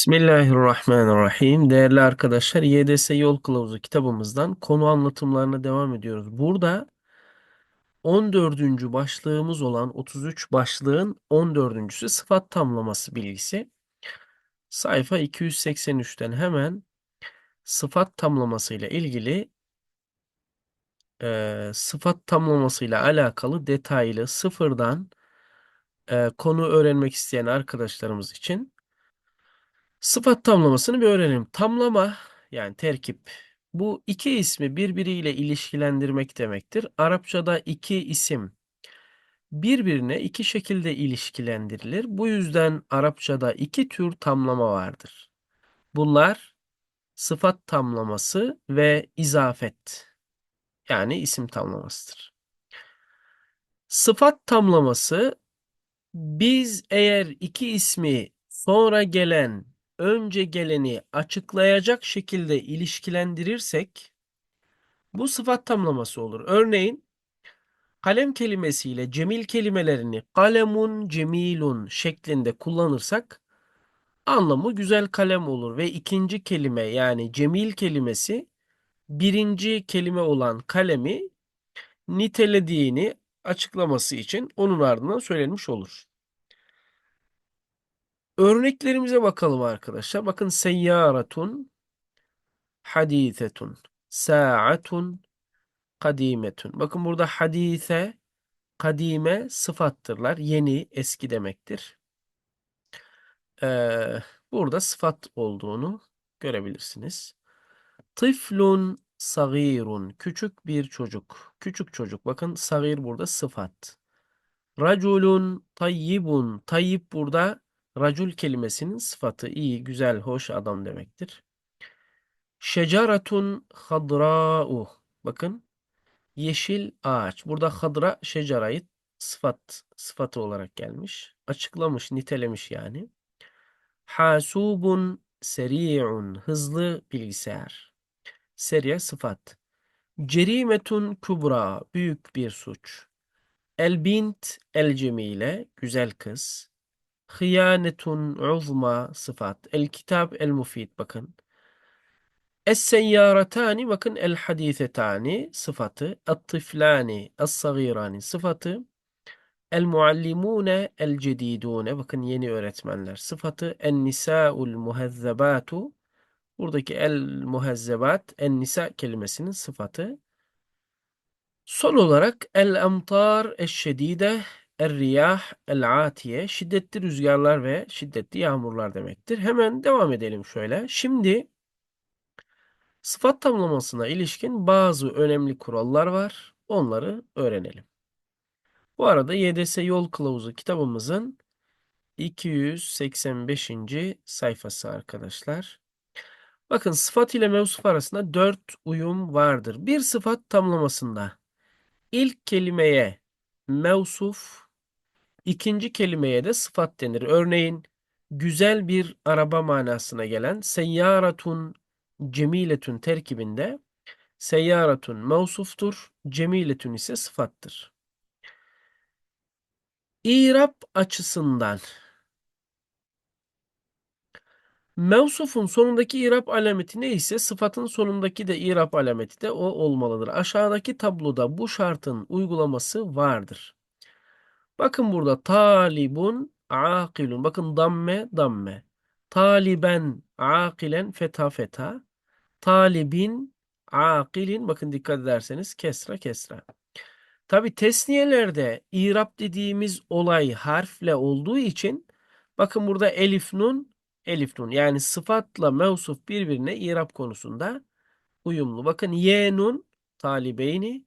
Bismillahirrahmanirrahim. Değerli arkadaşlar, YDS Yol Kılavuzu kitabımızdan konu anlatımlarına devam ediyoruz. Burada 14. başlığımız olan 33 başlığın 14.sü sıfat tamlaması bilgisi. Sayfa 283'ten hemen sıfat tamlaması ile ilgili e, sıfat tamlaması ile alakalı detaylı sıfırdan e, konu öğrenmek isteyen arkadaşlarımız için Sıfat tamlamasını bir öğrenelim. Tamlama yani terkip bu iki ismi birbiriyle ilişkilendirmek demektir. Arapçada iki isim birbirine iki şekilde ilişkilendirilir. Bu yüzden Arapçada iki tür tamlama vardır. Bunlar sıfat tamlaması ve izafet yani isim tamlamasıdır. Sıfat tamlaması biz eğer iki ismi sonra gelen önce geleni açıklayacak şekilde ilişkilendirirsek bu sıfat tamlaması olur. Örneğin kalem kelimesiyle cemil kelimelerini kalemun cemilun şeklinde kullanırsak anlamı güzel kalem olur ve ikinci kelime yani cemil kelimesi birinci kelime olan kalemi nitelediğini açıklaması için onun ardından söylenmiş olur. Örneklerimize bakalım arkadaşlar. Bakın seyyaratun, hadithetun, sa'atun, kadimetun. Bakın burada hadise, kadime sıfattırlar. Yeni, eski demektir. Ee, burada sıfat olduğunu görebilirsiniz. Tıflun sagirun. Küçük bir çocuk. Küçük çocuk. Bakın sagir burada sıfat. Raculun tayyibun. Tayyib burada Racul kelimesinin sıfatı iyi, güzel, hoş adam demektir. Şecaratun hadra'u. Bakın yeşil ağaç. Burada hadra şecarayı sıfat sıfatı olarak gelmiş. Açıklamış, nitelemiş yani. Hasubun seri'un. Hızlı bilgisayar. Seriye sıfat. Cerimetun kubra. Büyük bir suç. El bint el cemile. Güzel kız. Hıyanetun uzma sıfat. El kitap el mufid bakın. Es seyyaratani bakın el hadithetani sıfatı. Et tiflani es sagirani sıfatı. El muallimune el cedidune bakın yeni öğretmenler sıfatı. En nisa'ul muhezzebatu buradaki el muhezzebat en nisa kelimesinin sıfatı. Son olarak el amtar eşşedide Er-riyah el-atiye şiddetli rüzgarlar ve şiddetli yağmurlar demektir. Hemen devam edelim şöyle. Şimdi sıfat tamlamasına ilişkin bazı önemli kurallar var. Onları öğrenelim. Bu arada YDS Yol Kılavuzu kitabımızın 285. sayfası arkadaşlar. Bakın sıfat ile mevsuf arasında dört uyum vardır. Bir sıfat tamlamasında ilk kelimeye mevsuf, İkinci kelimeye de sıfat denir. Örneğin güzel bir araba manasına gelen seyyaratun cemiletun terkibinde seyyaratun mevsuftur, cemiletun ise sıfattır. İrab açısından mevsufun sonundaki irab alameti neyse sıfatın sonundaki de irab alameti de o olmalıdır. Aşağıdaki tabloda bu şartın uygulaması vardır. Bakın burada talibun akilun. Bakın damme damme. Taliben akilen feta feta. Talibin akilin. Bakın dikkat ederseniz kesra kesra. Tabi tesniyelerde irap dediğimiz olay harfle olduğu için bakın burada elif nun elif nun yani sıfatla mevsuf birbirine irap konusunda uyumlu. Bakın yenun talibeyni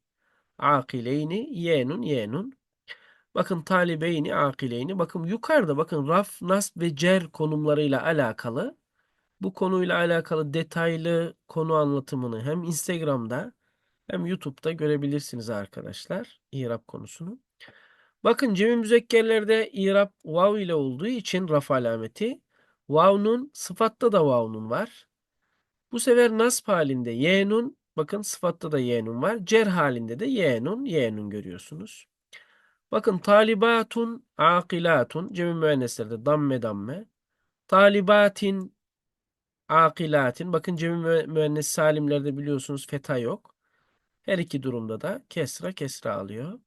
akileyni yenun yenun Bakın talibeyni, akileyni. Bakın yukarıda bakın raf, nasb ve cer konumlarıyla alakalı. Bu konuyla alakalı detaylı konu anlatımını hem Instagram'da hem YouTube'da görebilirsiniz arkadaşlar. İrab konusunu. Bakın cemi müzekkerlerde İrab vav ile olduğu için raf alameti. Vav'nun sıfatta da vav'nun var. Bu sefer nasb halinde y'nun bakın sıfatta da y'nun var. Cer halinde de y'nun y'nun görüyorsunuz. Bakın talibatun, akilatun, cemi müenneslerde damme damme. Talibatin, akilatin. Bakın cemi müe- müennes salimlerde biliyorsunuz feta yok. Her iki durumda da kesra kesra alıyor.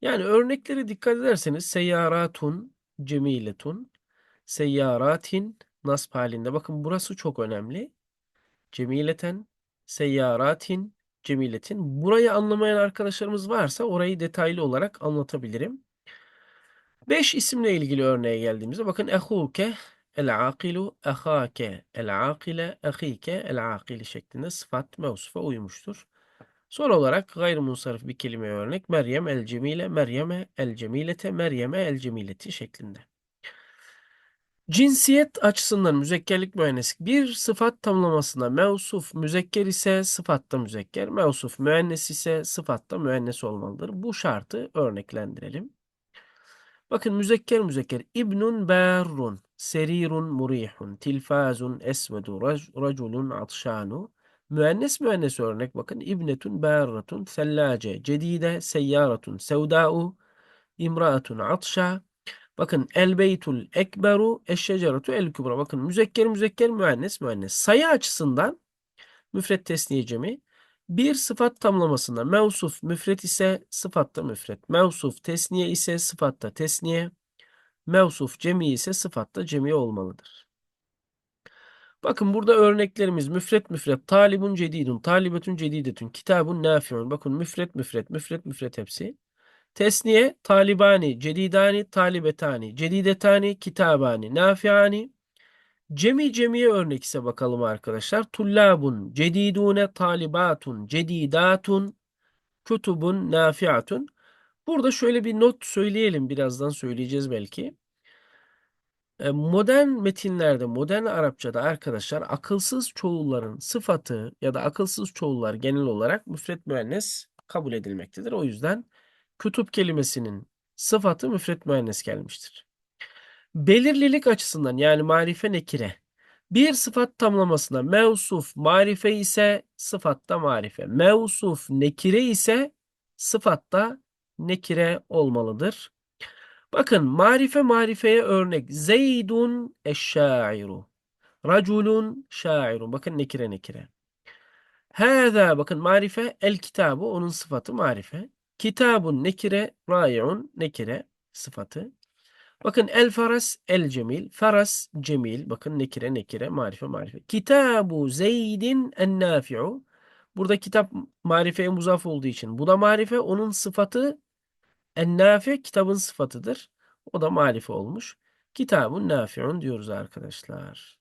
Yani örneklere dikkat ederseniz seyyaratun cemiletun, seyyaratin nasb halinde. Bakın burası çok önemli. Cemileten, seyyaratin, cemiletin. Burayı anlamayan arkadaşlarımız varsa orayı detaylı olarak anlatabilirim. Beş isimle ilgili örneğe geldiğimizde bakın ehuke, el-akilu, ehake, el-akile, ehike, el-akili şeklinde sıfat mevsufa uymuştur. Son olarak gayrimunsarif bir kelime örnek Meryem el cemile, Meryem'e el cemilete, Meryem'e el cemileti şeklinde. Cinsiyet açısından müzekkerlik müenneslik bir sıfat tamlamasında mevsuf müzekker ise sıfatta müzekker, mevsuf müennes ise sıfatta müennes olmalıdır. Bu şartı örneklendirelim. Bakın müzekker müzekker. İbnun berrun, serirun murihun, tilfazun esvedu, rac- raculun atşanu. Müennes müennes örnek bakın. İbnetun berratun, sellace, cedide, seyyaratun, sevda'u, imraatun atşa. Bakın el beytul ekberu, eşşeceretu el kübra. Bakın müzekker müzekker müennes müennes. Sayı açısından müfret tesniye cemi. Bir sıfat tamlamasında mevsuf müfret ise sıfatta müfret. Mevsuf tesniye ise sıfatta tesniye. Mevsuf cemi ise sıfatta cemi olmalıdır. Bakın burada örneklerimiz müfret müfret, talibun cedidun, talibetun cedidetun, kitabun nafiun. Bakın müfret müfret, müfret müfret hepsi. Tesniye talibani, cedidani, talibetani, cedidetani, kitabani, nafiani. Cemi cemiye örnek ise bakalım arkadaşlar. Tullabun, cedidune, talibatun, cedidatun, kutubun, nafiatun. Burada şöyle bir not söyleyelim. Birazdan söyleyeceğiz belki. E, Modern metinlerde, modern Arapçada arkadaşlar akılsız çoğulların sıfatı ya da akılsız çoğullar genel olarak müfret müennes kabul edilmektedir. O yüzden kütüp kelimesinin sıfatı müfret müennes gelmiştir. Belirlilik açısından yani marife nekire bir sıfat tamlamasına mevsuf marife ise sıfatta marife. Mevsuf nekire ise sıfatta nekire olmalıdır. Bakın marife marifeye örnek. Zeydun eşşairu. Raculun şairun. Bakın nekire nekire. Hâzâ bakın marife el kitabı onun sıfatı marife. Kitabun nekire raiun nekire sıfatı. Bakın el faras el cemil. Faras cemil. Bakın nekire nekire marife marife. Kitabu zeydin en nafi'u. Burada kitap marifeye muzaf olduğu için. Bu da marife. Onun sıfatı en nafi kitabın sıfatıdır. O da marife olmuş. Kitabun nafi'un diyoruz arkadaşlar.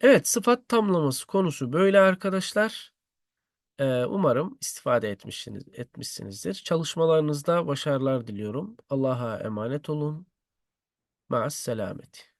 Evet sıfat tamlaması konusu böyle arkadaşlar. Umarım istifade etmişsiniz, etmişsinizdir. Çalışmalarınızda başarılar diliyorum. Allah'a emanet olun. Ma'as selameti.